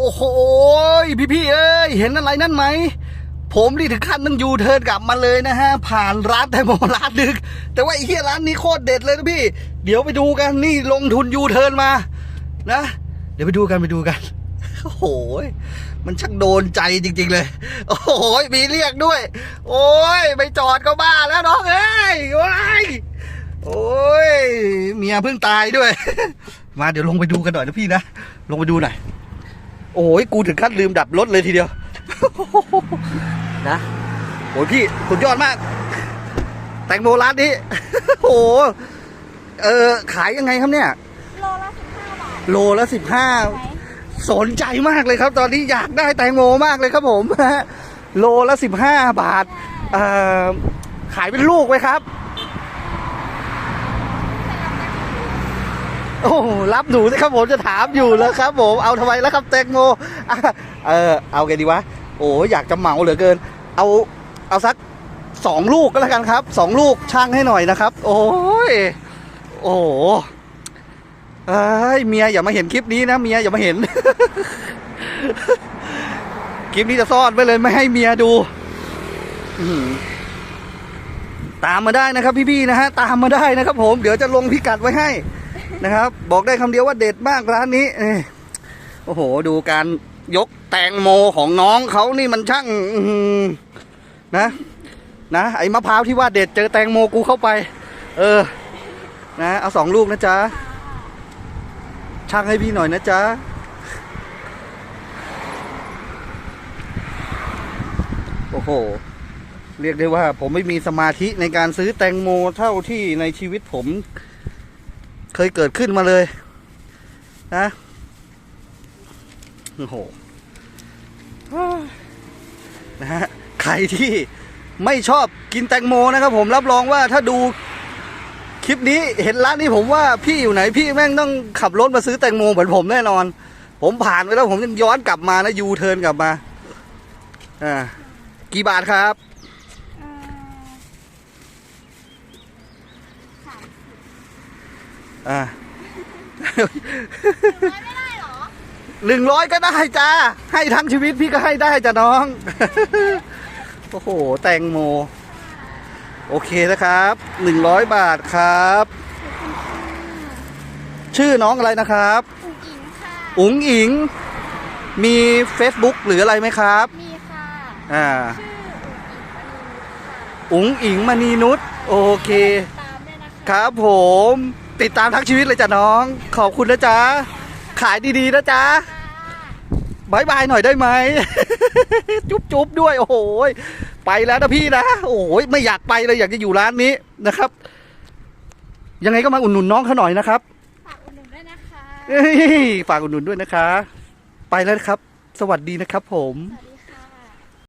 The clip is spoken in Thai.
โอ้โหพี่พี่เอ้ยเห็นอะไรนั่นไหม ผมนี่ถึงขั้นต้องยูเทิร์นกลับมาเลยนะฮะ ผ่านร้านแตงโมร้านดึก แต่ว่าไอ้เหี้ยร้านนี้โคตรเด็ดเลยนะพี่ เดี๋ยวไปดูกันนี่ลงทุนยูเทิร์นมา นะ เดี๋ยวไปดูกันไปดูกันโอ้โหมันช่างโดนใจจริง ๆ เลย โอ้โหมีเรียกด้วย โอ้ยไม่จอดก็บ้าแล้วน้องเอ้ยว้ยโอ้ยเมียเพิ่งตายด้วย มาเดี๋ยวลงไปดูกันหน่อยนะพี่นะ ลงไปดูหน่อย โอ้ยกูถึงขั้นลืมดับรถเลยทีเดียว นะโอ้ยพี่สุดยอดมาก แตงโมร้านนี้ โอ้โหเออขายยังไงครับเนี่ย โลละสิบห้าบาทโลละสิบห้าไหมสนใจมากเลยครับ ตอนนี้อยากได้แตงโมมากเลยครับผม โลละสิบห้าบาทเอ่อขายเป็นลูกไหมครับ โอ้รับหนูสิครับผมจะถามอยู่แล้วครับผมเอาทำไมแล้วครับแตงโมเออเอาไงดีวะโอ้อยากจะเหมาเหลือเกิน เอาเอาสักสองลูกก็แล้วกันครับสองลูกช่างให้หน่อยนะครับ โอ้ยโอ้เอ้ยเมียอย่ามาเห็นคลิปนี้นะเมียอย่ามาเห็น คลิปนี้จะซ่อนไว้เลยไม่ให้เมียดูตามมาได้นะครับพี่ๆนะฮะตามมาได้นะครับผมเดี๋ยวจะลงพิกัดไว้ให้ นะครับ บอกได้คำเดียวว่าเด็ดมากร้านนี้โอ้โห ดูการยกแตงโมของน้องเขานี่มันช่างนะ นะ ไอ้มะพร้าวที่ว่าเด็ดเจอแตงโมกูเข้าไป เออ นะเอาสองลูกนะจ๊ะช่างให้พี่หน่อยนะจ๊ะโอ้โห เรียกได้ว่าผมไม่มีสมาธิในการซื้อแตงโมเท่าที่ในชีวิตผม เคยเกิดขึ้นมาเลย นะโอ้โหนะฮะใครที่ไม่ชอบกินแตงโมนะครับ ผมรับรองว่าถ้าดูคลิปนี้เห็นร้านนี้ผมว่าพี่อยู่ไหนพี่แม่งต้องขับรถมาซื้อแตงโมเหมือนผมแน่นอน ผมผ่านไปแล้วผมยังย้อนกลับมานะยูเทิร์นกลับมาอ่ากี่บาทครับ อ่อสามอ่าร้อยไม่ได้เหรอหนึ่งร้อยก็ได้จ้า ให้ทั้งชีวิตพี่ก็ให้ได้จ้ะน้อง โอ้โห แตงโม โอเคนะครับหนึ่งร้อยบาทครับ ชื่อน้องอะไรนะครับ อุ๋งอิงค่ะอุ๋งอิงมี Facebook หรืออะไรไหมครับ มีค่ะ อ่าชื่ออุ๋งอิงมณีนุชค่ะอุ๋งอิงมณีนุช โอเคตามด้วยนะคะครับผม ติดตามทั้งชีวิตเลยจ้ะน้อง ขอบคุณนะจ๊ะ ขายดีๆนะจ๊ะค่ะบายบายหน่อยได้ไหม จุ๊บจุ๊บด้วย โอ้โหยไปแล้วนะพี่นะ โอ้โหยไม่อยากไปเลยอยากจะอยู่ร้านนี้นะครับ ยังไงก็มาอุดหนุนน้องเขาหน่อยนะครับฝากอุดหนุนด้วยนะคะเอ้ยฝากอุดหนุนด้วยนะคะ ไปแล้วนะครับ สวัสดีนะครับผมสวัสดี